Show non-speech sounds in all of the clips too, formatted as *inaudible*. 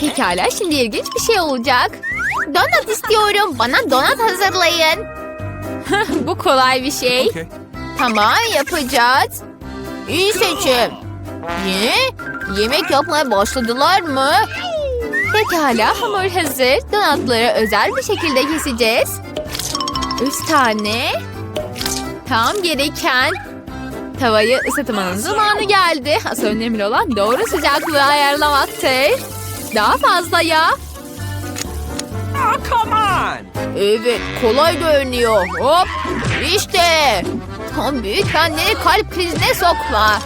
Pekala şimdi ilginç bir şey olacak. Donat istiyorum. Bana donat hazırlayın. *laughs* Bu kolay bir şey. Okay. Tamam yapacağız. İyi seçim. Ne? Yemek yapmaya başladılar mı? Pekala hamur hazır. Donatları özel bir şekilde keseceğiz. Üç tane. Tam gereken. Tavayı ısıtmanın zamanı geldi. Asıl önemli olan doğru sıcaklığı ayarlamaktır. Daha fazla yağ. Oh, come on! Evet kolay görünüyor. Hop işte. Tam büyük kendini kalp krizine sokma.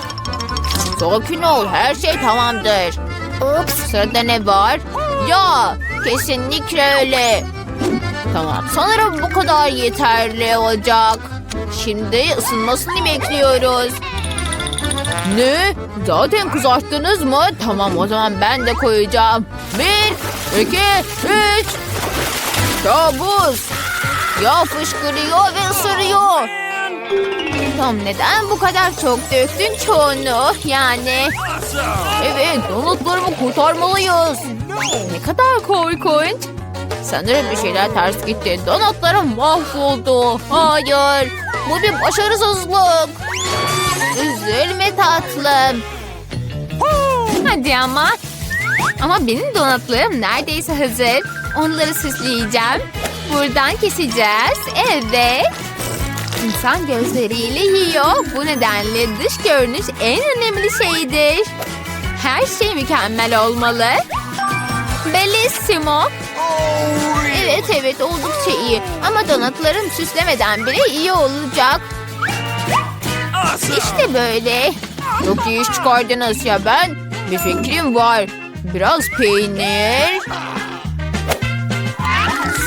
Sakin ol her şey tamamdır. Ups sırada ne var? Ya kesinlikle öyle. Tamam sanırım bu kadar yeterli olacak. Şimdi ısınmasını bekliyoruz. Ne? Zaten kızarttınız mı? Tamam o zaman ben de koyacağım. Bir, iki, üç. Kabus. Yağ fışkırıyor ve ısırıyor. Tom neden bu kadar çok döktün çoğunu? Yani evet donutlarımı kurtarmalıyız. Ne kadar korkunç. Sanırım bir şeyler ters gitti. Donutlarım mahvoldu. Hayır. Bu bir başarısızlık. Üzülme tatlım. Hadi ama. Ama benim donatlarım neredeyse hazır. Onları süsleyeceğim. Buradan keseceğiz. Evet. İnsan gözleriyle yiyor. Bu nedenle dış görünüş en önemli şeydir. Her şey mükemmel olmalı. Bellissimo. Evet evet oldukça iyi. Ama donatlarım süslemeden bile iyi olacak. İşte böyle. Çok iyi iş çıkardınız ya ben. Bir fikrim var. Biraz peynir.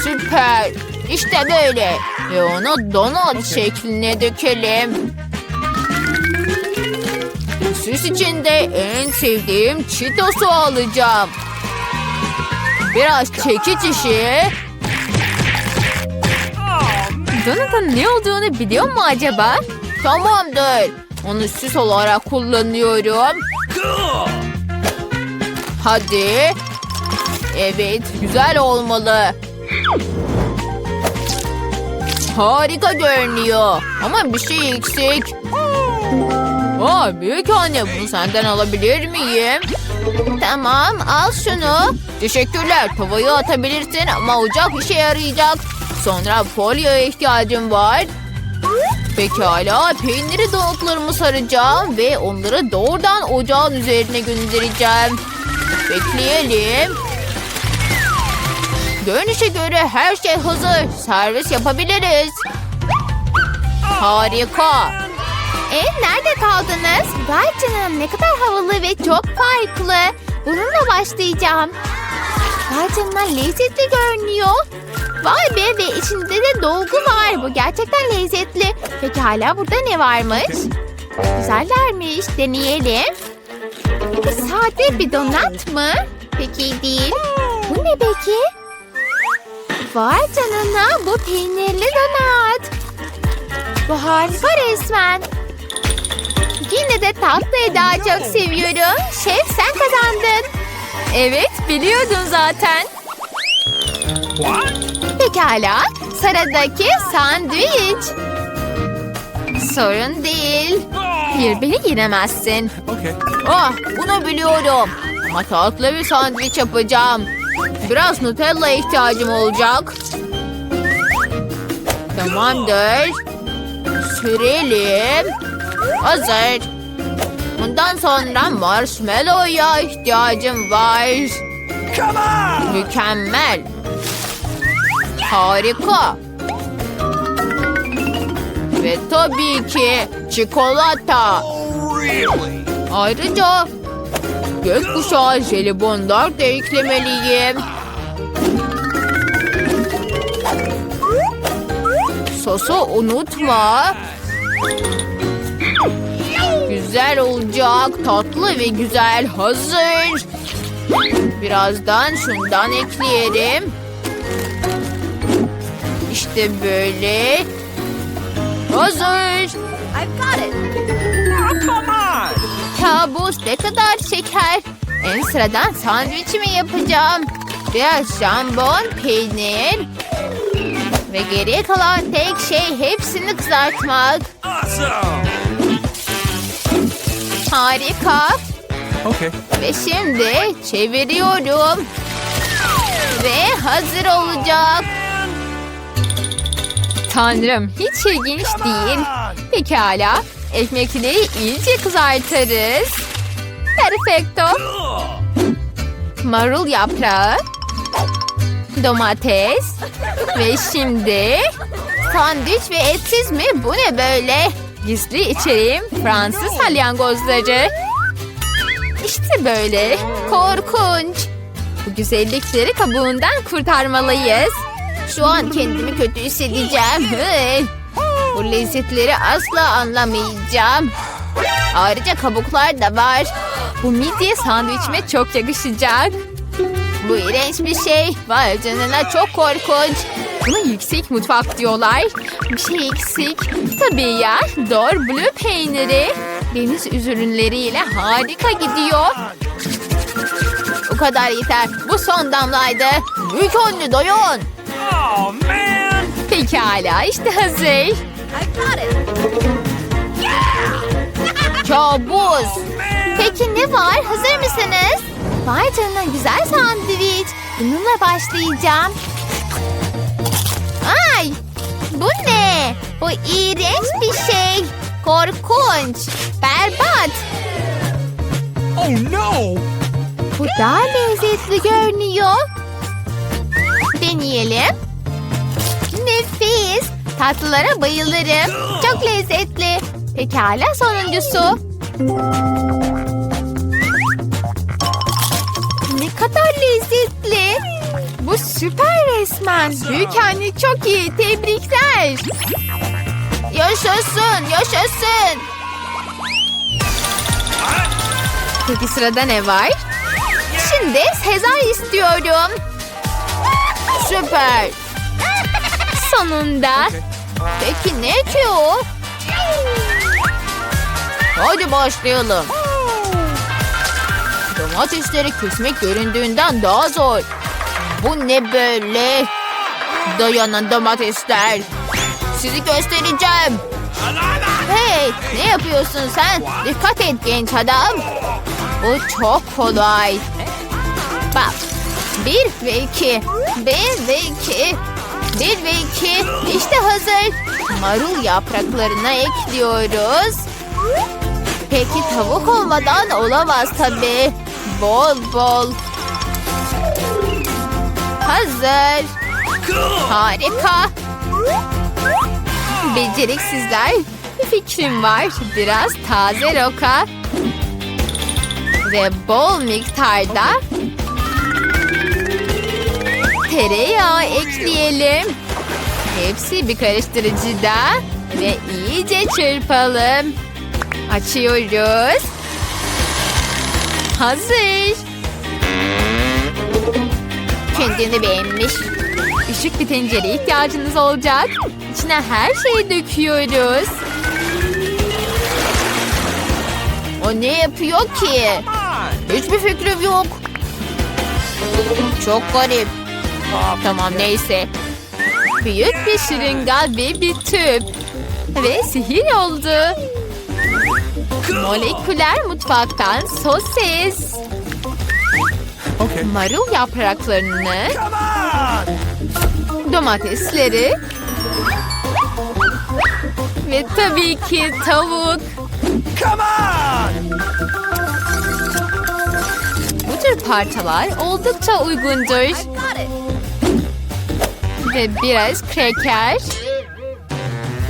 Süper. İşte böyle. Ve onu donut şekline dökelim. Süs içinde en sevdiğim Cheetos'u alacağım. Biraz çekiç işi. Donut'un ne olduğunu biliyor mu acaba? Tamamdır. Onu süs olarak kullanıyorum. Hadi. Evet, güzel olmalı. Harika görünüyor. Ama bir şey eksik. Aa, büyük anne bunu senden alabilir miyim? Tamam, al şunu. Teşekkürler. Tavayı atabilirsin ama ocak işe yarayacak. Sonra folyoya ihtiyacım var. Pekala, peyniri donutlarımı saracağım ve onları doğrudan ocağın üzerine göndereceğim. Bekleyelim. Görünüşe göre her şey hazır. Servis yapabiliriz. Harika. E nerede kaldınız? Vay canına ne kadar havalı ve çok farklı. Bununla başlayacağım. Vay canına lezzetli görünüyor. Vay be ve içinde de dolgu var. Bu gerçekten lezzetli. Peki hala burada ne varmış? Güzellermiş. Deneyelim. Bu sade bir donat mı? Peki değil. Bu ne peki? Vay canına bu peynirli donat. Bu harika resmen. Yine de tatlıyı daha çok seviyorum. Şef sen kazandın. Evet biliyordun zaten. What? Pekala. Sıradaki sandviç. Sorun değil. Hayır beni yenemezsin. Okay. Ah bunu biliyorum. Ama tatlı bir sandviç yapacağım. Biraz Nutella ihtiyacım olacak. Tamamdır. Sürelim. Hazır. Bundan sonra marshmallow'a ihtiyacım var. Mükemmel. Harika. Ve tabii ki çikolata. Oh? Ayrıca gökkuşağı jelibonlar da eklemeliyim. Sosu unutma. Güzel olacak. Tatlı ve güzel. Hazır. Birazdan şundan ekleyelim. İşte böyle. Hazır. Oh, come on! Kabus ne kadar şeker. En sıradan sandviçimi yapacağım. Biraz jambon, peynir. Ve geriye kalan tek şey hepsini kızartmak. Awesome. Harika. Okay. Ve şimdi çeviriyorum. Ve hazır olacak. Tanrım hiç ilginç değil. Pekala. Ekmekleri iyice kızartırız. Perfecto. Marul yaprağı. Domates. Ve şimdi sandviç ve etsiz mi? Bu ne böyle? Gizli içeriğim Fransız salyangozları. İşte böyle. Korkunç. Bu güzellikleri kabuğundan kurtarmalıyız. Şu an kendimi kötü hissedeceğim. Bu lezzetleri asla anlamayacağım. Ayrıca kabuklar da var. Bu midye sandviçime çok yakışacak. Bu iğrenç bir şey. Vay canına çok korkunç. Buna yüksek mutfak diyorlar. Bir şey eksik. Tabii ya. Dor blue peyniri. Deniz ürünleriyle harika gidiyor. Bu kadar yeter. Bu son damlaydı. Büyük önlü doyun. Oh man. Pekala işte hazır. *laughs* Kabus. Man. Peki ne var? Hazır mısınız? Vay canına güzel sandviç. Bununla başlayacağım. Ay! Bu ne? Bu iğrenç bir şey. Korkunç. Berbat. Oh no. Bu daha lezzetli görünüyor. Deneyelim. Nefis. Tatlılara bayılırım. Çok lezzetli. Pekala sonuncusu. Ne kadar lezzetli. Bu süper resmen. Büyük anne çok iyi. Tebrikler. Yaşasın, yaşasın. Peki sırada ne var? Şimdi Sezar istiyorum. Süper. Sonunda. Peki ne ki o? Hadi başlayalım. Domatesleri kesmek göründüğünden daha zor. Bu ne böyle? Dayanın domatesler. Sizi göstereceğim. Hey ne yapıyorsun sen? Dikkat et genç adam. Bu çok kolay. Bak. Bir ve iki. Bir ve iki. Bir ve iki. İşte hazır. Marul yapraklarına ekliyoruz. Peki tavuk olmadan olamaz tabii. Bol bol. Hazır. Harika. Beceriksizler. Bir fikrim var. Biraz taze roka. Ve bol miktarda tereyağı ekleyelim. Hepsi bir karıştırıcıda ve iyice çırpalım. Açıyoruz. Hazır. Kendini beğenmiş. Küçük bir tencereye ihtiyacınız olacak. İçine her şeyi döküyoruz. O ne yapıyor ki? Hiçbir fikrim yok. Çok garip. Tamam neyse. Büyük bir şırınga ve bir tüp. Ve sihir oldu. Moleküler mutfaktan sosis. Okay. Marul yapraklarını domatesleri ve tabii ki tavuk. Come on. Bu tür parçalar oldukça uygundur. Ve biraz kreker.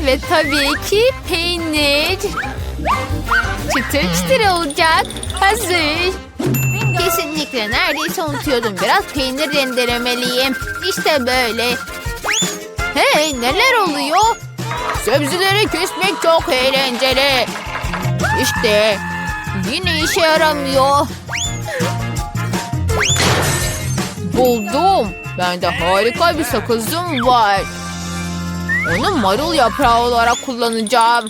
Ve tabii ki peynir. Çıtır çıtır olacak. Hazır. Kesinlikle neredeyse unutuyordum. Biraz peynir rendelemeliyim. İşte böyle. Hey neler oluyor? Sebzeleri kesmek çok eğlenceli. İşte yine işe yaramıyor. Buldum. Bende harika bir sakızım var. Onu marul yaprağı olarak kullanacağım.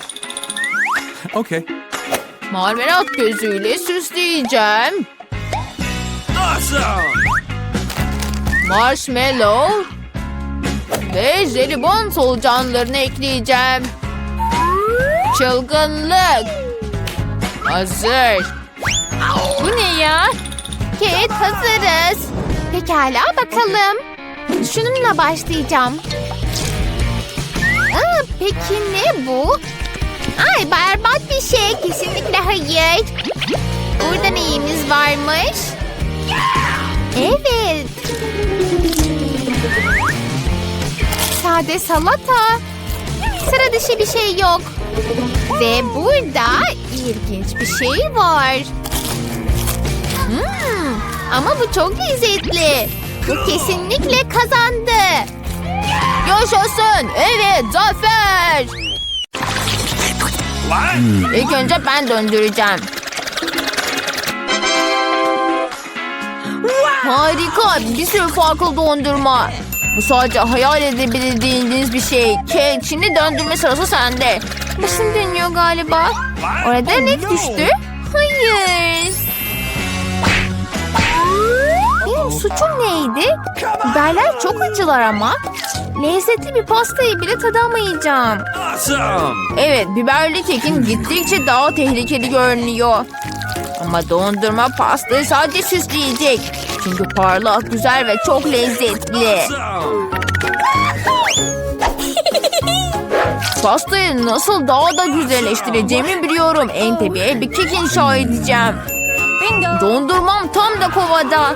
Okay. Marmelat gözüyle süsleyeceğim. Awesome! Marshmallow ve jelibon solucanlarını ekleyeceğim. Çılgınlık. Hazır. Bu ne ya? Kate hazırız. Pekala bakalım. Şununla başlayacağım. Aa, peki ne bu? Ay berbat bir şey. Kesinlikle hayır. Burada neyimiz varmış? Evet. Sade salata. Sıra dışı bir şey yok. Ve burada ilginç bir şey var. Ama bu çok lezzetli. Bu kesinlikle kazandı. Yaşasın. Evet zafer. İlk önce ben döndüreceğim. Harika. Bir sürü farklı dondurma. Bu sadece hayal edebildiğiniz bir şey. Kek şimdi döndürme sırası sende. Başım dönüyor galiba. Orada ne düştü? Hayır. Benim suçum neydi? Biberler çok acılar ama. Lezzetli bir pastayı bile tadamayacağım. Evet, biberli kekin gittikçe daha tehlikeli görünüyor. Ama dondurma pastayı sadece süsleyecek. Çünkü parlak, güzel ve çok lezzetli. Pastayı nasıl daha da güzelleştireceğimi biliyorum. En tepeye bir kek inşa edeceğim. Dondurmam tam da kovada.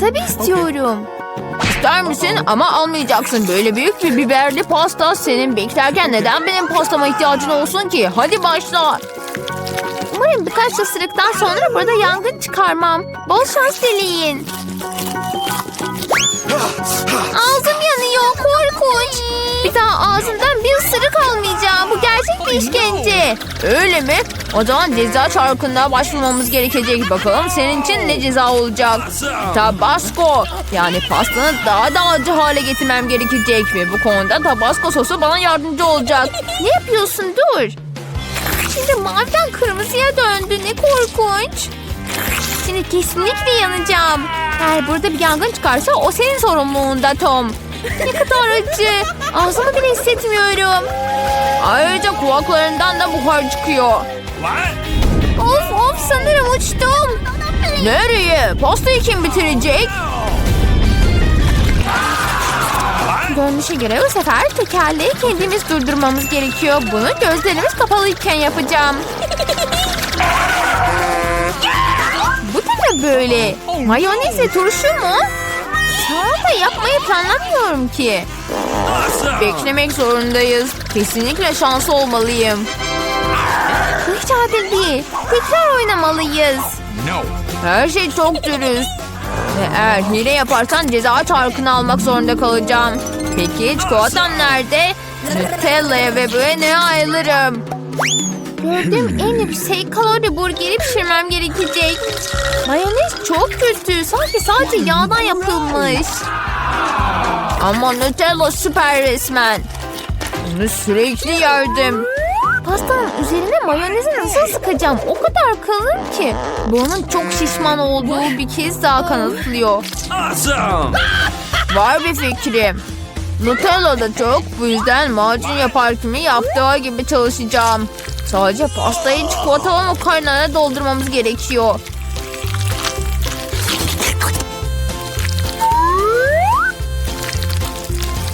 Tabii istiyorum. İster misin ama almayacaksın. Böyle büyük bir biberli pasta senin beklerken neden benim pastama ihtiyacın olsun ki? Hadi başla. Umarım birkaç ısırıktan sonra burada yangın çıkarmam. Bol şans dileyin. Ağzım yanıyor. Korkunç. Bir daha ağzımdan bir ısırık almayacağım. Bu gerçek bir işkence. Öyle mi? O zaman ceza çarkına başvurmamız gerekecek. Bakalım senin için ne ceza olacak? Tabasco. Yani pastanı daha da acı hale getirmem gerekecek. Ve bu konuda tabasco sosu bana yardımcı olacak. Ne yapıyorsun? Dur. Şimdi maviden kırmızıya döndü. Ne korkunç. Şimdi kesinlikle yanacağım. Eğer burada bir yangın çıkarsa o senin sorumluluğunda Tom. Ne kadar acı. Ağzımı bile hissetmiyorum. Ayrıca kulaklarından da buhar çıkıyor. Of of sanırım uçtum. Nereye? Pastayı kim bitirecek? Görünüşe göre bu sefer tekerleği kendimiz durdurmamız gerekiyor. Bunu gözlerimiz kapalıyken yapacağım. Bu da ne böyle? Mayonezle turşu mu? Salata yapmayı planlamıyorum ki. Beklemek zorundayız. Kesinlikle şanslı olmalıyım. Bu hiç adil değil. Tekrar oynamalıyız. No! Her şey çok dürüst. Ve eğer hile yaparsan ceza çarkını almak zorunda kalacağım. Peki çikolatam nerede? Nutella'ya ve böyle ayrılırım. Gördüğüm *clears throat* en yüksek kalori burgeri pişirmem gerekecek. Mayonez çok kötü. Sanki sadece yağdan yapılmış. Ama Nutella süper resmen. Bunu sürekli yerdim. Pastanın üzerine mayonezi nasıl sıkacağım? O kadar kalın ki. Bunun çok şişman olduğu bir kez daha kanıtlıyor. Awesome! Var bir fikrim. Nutella da çok. Bu yüzden macun yapar kimi yaptığı gibi çalışacağım. Sadece pastayı çikolatalı makarnaya doldurmamız gerekiyor.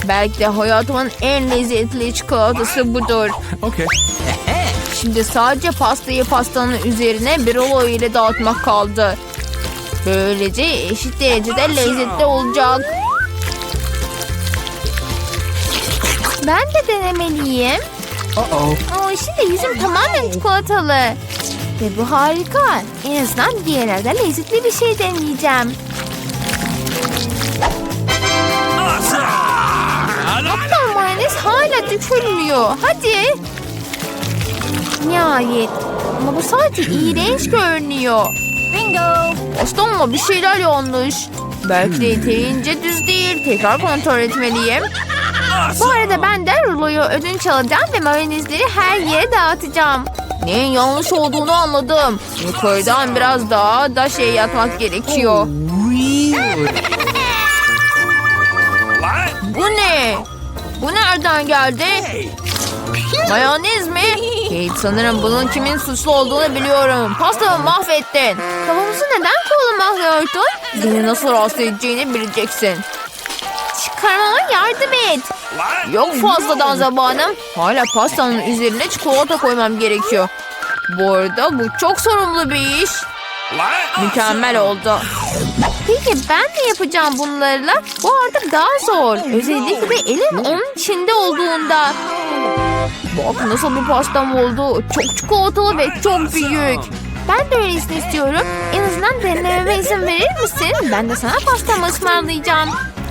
Belki de hayatımın en lezzetli çikolatası budur. Okay. *laughs* Şimdi sadece pastayı pastanın üzerine bir rulo ile dağıtmak kaldı. Böylece eşit derecede lezzetli olacak. Ben de denemeliyim. Uh-oh. Aa, şimdi yüzüm tamamen çikolatalı. Ve bu harika. En azından bir yerlerde lezzetli bir şey deneyeceğim. Hala dökülmüyor. Hadi. Nihayet. Ama bu sadece iğrenç görünüyor. Bingo. Aslında bir şeyler yanlış. Belki de yeterince düz değil. Tekrar kontrol etmeliyim. Bu arada ben de ruloyu ödünç alacağım ve mayonezleri her yere dağıtacağım. Neyin yanlış olduğunu anladım. Yukarıdan biraz daha da şey yapmak gerekiyor. What? Bu ne? Bu nereden geldi? Mayonez mi? Kate sanırım bunun kimin suçlu olduğunu biliyorum. Pastamı mahvettin. Kafamızı neden kullanmıyordun? Beni nasıl rahatsız edeceğini bileceksin. Çıkarmama yardım et. Yok fazladan zamanım. Hala pastanın üzerine çikolata koymam gerekiyor. Bu arada bu çok sorumlu bir iş. Mükemmel oldu. Peki ben ne yapacağım bunlarla? Bu artık daha zor. Özellikle elim onun içinde olduğunda. Bak nasıl bir pastam oldu. Çok çikolatalı ve çok büyük. Ben de öylesini istiyorum. En azından denememe izin verir misin? Ben de sana pastamı ısmarlayacağım.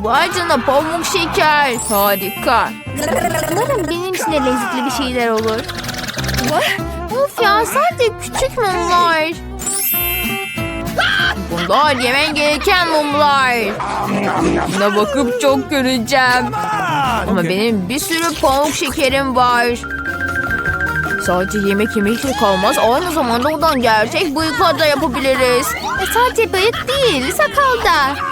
Vay canına pamuk şeker. Harika. Umarım benim için de lezzetli bir şeyler olur. Of ya sadece küçük mumlar. Bunlar yemen gereken mumlar. Buna bakıp çok göreceğim. Ama benim bir sürü pamuk şekerim var. Sadece yemek yemekle kalmaz. Aynı zamanda oradan gerçek bıyıklar da yapabiliriz. Ve sadece bıyık değil, sakal da.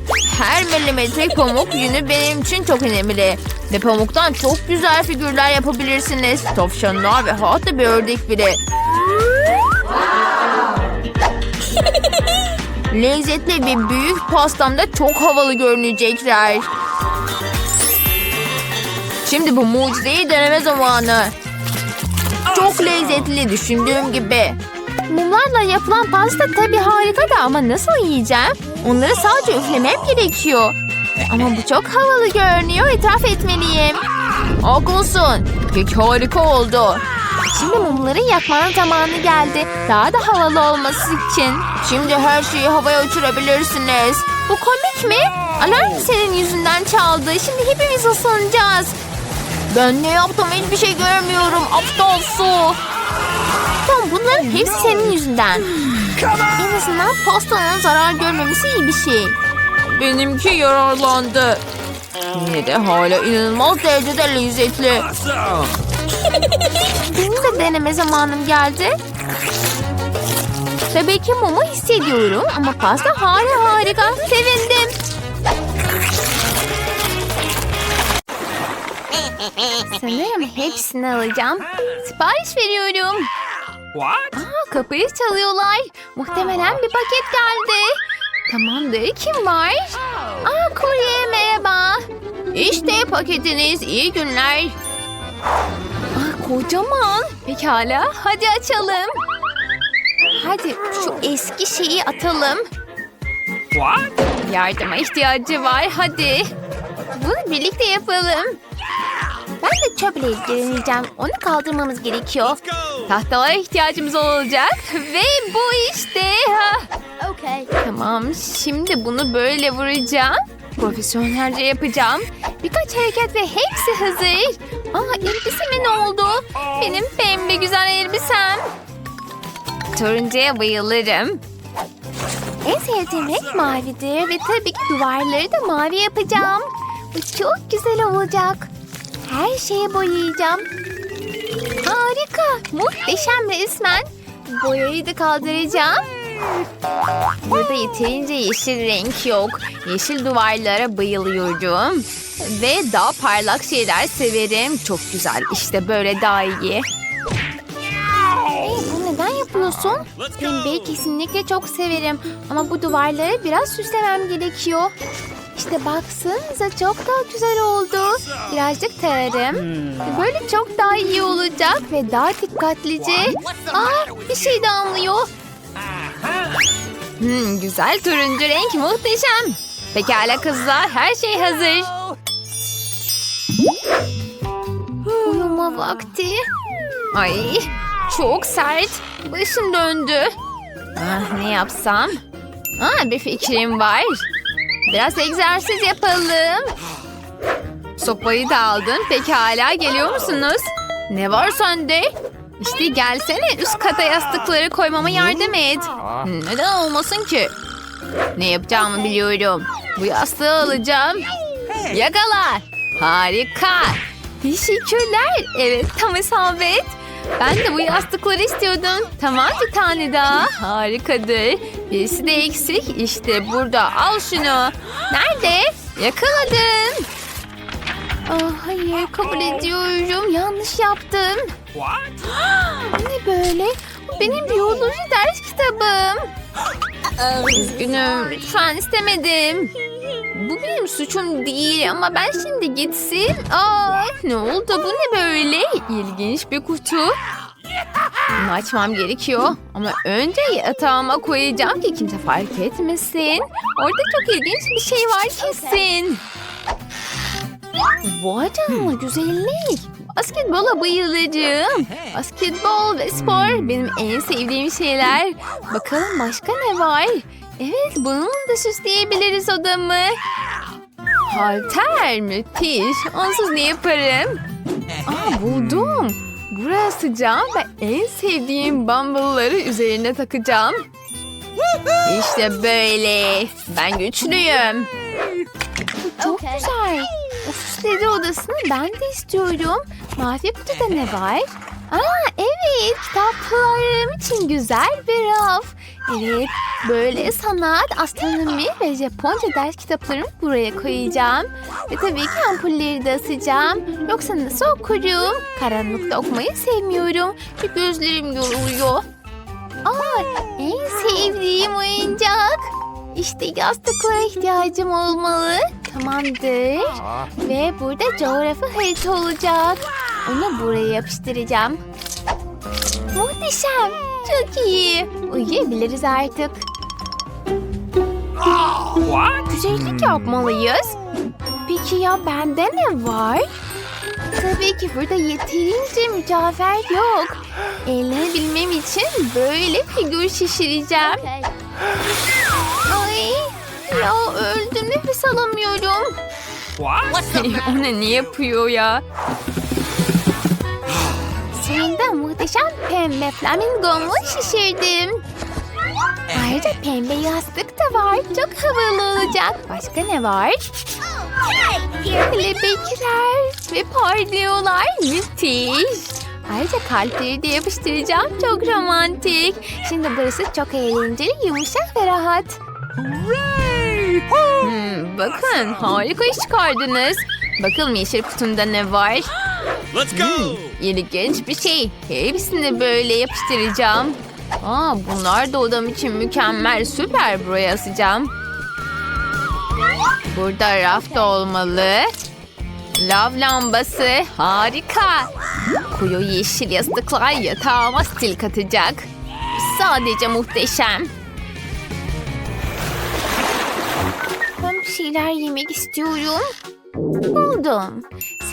Her milimetrik pamuk yünü benim için çok önemli. Ve pamuktan çok güzel figürler yapabilirsiniz. Tavşanlar ve hatta bir ördek bile. *laughs* Lezzetli bir büyük pastamda çok havalı görünecekler. Şimdi bu mucizeyi deneme zamanı. Çok lezzetli düşündüğüm gibi. Mumlarla yapılan pasta tabii harika da ama nasıl yiyeceğim? Onları sadece üflemem gerekiyor. Ama bu çok havalı görünüyor. İtiraf etmeliyim. Haklısın. Kek harika oldu. Şimdi mumları yakmanın zamanı geldi. Daha da havalı olması için. Şimdi her şeyi havaya uçurabilirsiniz. Bu komik mi? Alarm senin yüzünden çaldı. Şimdi hepimiz ısınacağız. Ben ne yaptım hiçbir şey görmüyorum. Aptal su. Tamam bunların hepsi senin yüzünden. En azından pastanın zarar görmemesi iyi bir şey. Benimki yararlandı. Yine de hala inanılmaz derecede lezzetli. *laughs* Benim de deneme zamanım geldi. Tabii ki mumu hissediyorum ama pasta hala harika. Sevindim. Sanırım hepsini alacağım. Sipariş veriyorum. What? Aa, kapıyı çalıyorlar. Muhtemelen bir paket geldi. Tamamdır. Kim var? Aa, kurye merhaba. İşte paketiniz. İyi günler. Aa, kocaman. Pekala. Hadi açalım. Hadi şu eski şeyi atalım. What? Yardıma ihtiyacı var. Hadi. Bunu birlikte yapalım. Ben de çöple ilgileneceğim. Onu kaldırmamız gerekiyor. Tahtalara ihtiyacımız olacak. *laughs* Ve bu işte. Okay. Tamam. Şimdi bunu böyle vuracağım. Profesyonelce yapacağım. Birkaç hareket ve hepsi hazır. Aa elbiseme ne oldu? Benim pembe güzel elbisem. Turuncuya bayılırım. En sevdiğim renk mavidir ve tabii ki duvarları da mavi yapacağım. Bu çok güzel olacak. Her şeye boyayacağım. Harika, muhteşem resmen. Boyayı da kaldıracağım. Burada yeterince yeşil renk yok. Yeşil duvarlara bayılıyorum. Ve daha parlak şeyler severim. Çok güzel. İşte böyle daha iyi. Hey, neden yapıyorsun? Pembeyi kesinlikle çok severim. Ama bu duvarları biraz süslemem gerekiyor. İşte baksanıza çok daha güzel oldu. Birazcık tararım. Böyle çok daha iyi olacak ve daha dikkatlice. Aa, bir şey damlıyor. Hmm, güzel turuncu renk muhteşem. Pekala kızlar her şey hazır. Uyuma vakti. Ay çok sert. Başım döndü. Ah, ne yapsam? Ah, bir fikrim var. Biraz egzersiz yapalım. Sopayı da aldın. Pekala geliyor musunuz? Ne var sende? İşte gelsene üst kata yastıkları koymama yardım et. Neden olmasın ki? Ne yapacağımı biliyorum. Bu yastığı alacağım. Yakala. Harika. Teşekkürler. Evet tam isabet. Ben de bu yastıkları istiyordum. Tamam bir tane daha. Harikadır. Birisi de eksik. İşte burada. Al şunu. Nerede? Yakaladın. Ah, hayır kabul ediyorum. Yanlış yaptım. *gasps* Ne böyle? Bu Benim biyoloji ders kitabım. *gasps* Üzgünüm. Lütfen istemedim. Bu benim suçum değil ama ben şimdi gitsin. Aa, ne oldu? Bu ne böyle? İlginç bir kutu. Bunu açmam gerekiyor. Ama önce yatağıma koyacağım ki kimse fark etmesin. Orada çok ilginç bir şey var kesin. Vay canına güzellik. Basketbola bayılacağım. Basketbol ve spor benim en sevdiğim şeyler. Bakalım başka ne var? Evet bununla da süsleyebiliriz odamı. Halter müthiş. Onsuz ne yaparım? Aa buldum. Buraya asacağım ve en sevdiğim bumble'ları üzerine takacağım. İşte böyle. Ben güçlüyüm. Çok güzel. O süsledi odasını ben de istiyorum. Mavi kutuda ne var? Aa evet kitaplarım için güzel bir raf. Evet böyle sanat, astronomi ve Japonca ders kitaplarımı buraya koyacağım. Ve tabii ki ampulleri de asacağım. Yoksa nasıl okurum? Karanlıkta okumayı sevmiyorum. Ve gözlerim yoruluyor. Aa en sevdiğim oyuncak. İşte yastıklara ihtiyacım olmalı. Tamamdır. Ve burada coğrafi harita olacak. Onu buraya yapıştıracağım. Muhteşem. Çok iyi. Uyuyabiliriz artık. What? Güzellik yapmalıyız. Peki ya bende ne var? Tabii ki burada yeterince mücevher yok. Eğlenebilmem için böyle figür şişireceğim. Ay ya öldüm nefes alamıyorum. What? o *laughs* ne, ne yapıyor ya? Sonunda muhteşem pembe flamingomu şişirdim. Ayrıca pembe yastık da var. Çok havalı olacak. Başka ne var? Kelebekler ve parlıyorlar. Müthiş. Ayrıca kalpleri de yapıştıracağım. Çok romantik. Şimdi burası çok eğlenceli, yumuşak ve rahat. Hmm, bakın harika iş çıkardınız. Bakalım yeşil kutumda ne var? Let's go! İlginç bir şey. Hepsini böyle yapıştıracağım. Aa, bunlar da odam için mükemmel. Süper buraya asacağım. Burada raf da olmalı. Lav lambası. Harika. Koyu yeşil yastıklar yatağıma stil katacak. Sadece muhteşem. Ben bir şeyler yemek istiyorum. Buldum.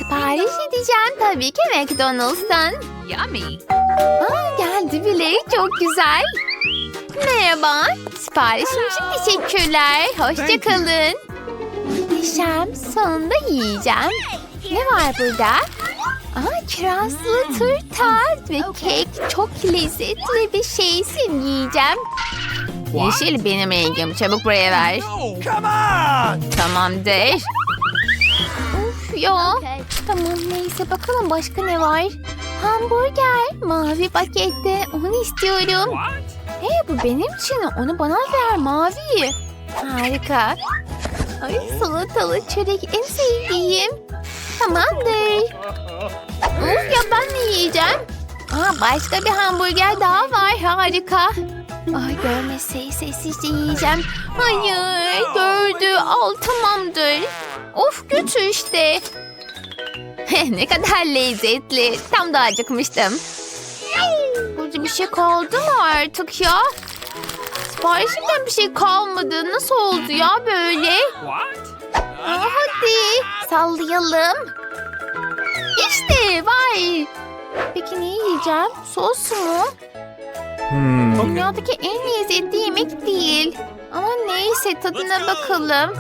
Sipariş edeceğim tabii ki McDonald's'tan. Yummy! Aa, geldi bile. Çok güzel. Merhaba. Siparişim için teşekkürler. Hoşçakalın. Muhteşem. Sonunda yiyeceğim. Ne var burada? Aa, kirazlı turta ve kek çok lezzetli bir şeysin yiyeceğim. Yeşil benim ilgim. Çabuk buraya ver. Tamamdır. Of ya. Tamam neyse bakalım başka ne var? Hamburger. Mavi pakette. Onu istiyorum. Hey bu benim için. Onu bana ver mavi. Harika. Ay salatalı çörek en sevdiğim. Tamamdır. Uf ya ben ne yiyeceğim? Aa, başka bir hamburger daha var. Harika. Ay görmese sessizce yiyeceğim. Hayır gördü. Al tamamdır. Of götür işte. *laughs* ne kadar lezzetli. Tam da acıkmıştım. Burada bir şey kaldı mı artık ya? Siparişimden bir şey kalmadı. Nasıl oldu ya böyle? Aa, hadi sallayalım. İşte vay. Peki ne yiyeceğim? Sos mu? Dünyadaki en lezzetli yemek değil. Ama neyse tadına bakalım.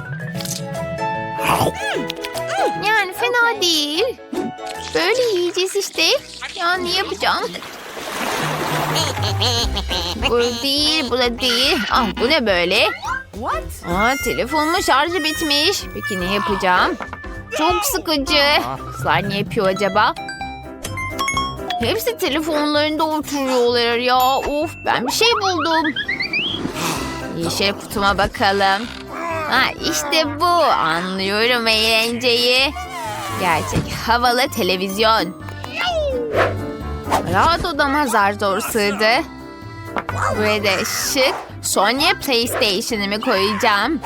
Yani fena değil. Böyle yiyeceğiz işte. Ya ne yapacağım? Bu değil, bu da değil. Ah bu ne böyle? What? Aa, telefonumun şarjı bitmiş. Peki ne yapacağım? Çok sıkıcı. Kızlar ne yapıyor acaba? Hepsi telefonlarında oturuyorlar ya. Of ben bir şey buldum. Yeşil kutuma bakalım. Ha işte bu. Anlıyorum eğlenceyi. Gerçek havalı televizyon. Rahat odama zar zor sığdı. Buraya da şık Sonya PlayStation'ımı koyacağım.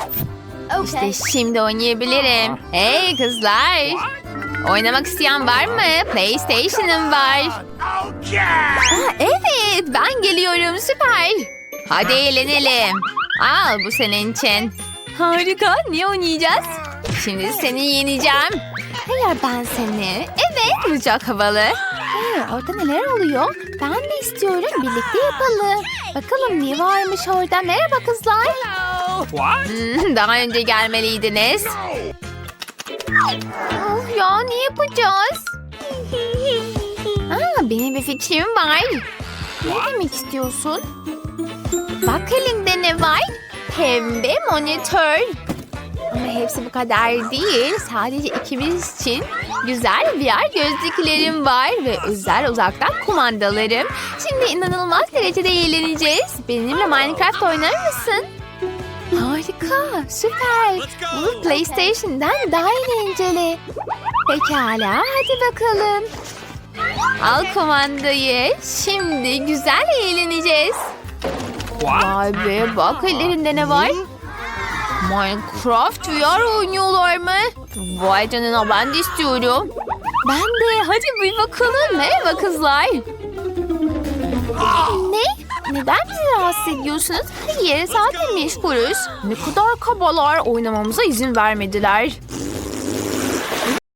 İşte şimdi oynayabilirim. Hey kızlar. Oynamak isteyen var mı? PlayStation'ım var. Aa, evet ben geliyorum süper. Hadi eğlenelim. Al bu senin için. Harika. Ne oynayacağız? Şimdi seni yeneceğim. Hayır ben seni. Evet çok havalı. Hey, orada neler oluyor? Ben de istiyorum. Birlikte yapalım. Bakalım ne varmış orada. Merhaba kızlar. What? Hmm, Daha önce gelmeliydiniz. Of ya ne yapacağız? Aa, benim bir fikrim var. Ne demek istiyorsun? Bak elimde ne var? Pembe monitör. Ama hepsi bu kadar değil. Sadece ikimiz için güzel VR gözlüklerim var ve özel uzaktan kumandalarım. Şimdi inanılmaz derecede eğleneceğiz. Benimle Minecraft oynar mısın? Harika, süper. Bunu PlayStation'dan daha eğlenceli. Pekala, hadi bakalım. Al kumandayı. Şimdi güzel eğleneceğiz. Vay be, bak ellerinde ne var? Minecraft VR oynuyorlar mı? Vay canına ben de istiyorum. Ben de. Hadi bir bakalım. Merhaba kızlar. Ne? Neden bizi rahatsız ediyorsunuz? Hayır zaten meşgulüz. Ne kadar kabalar oynamamıza izin vermediler.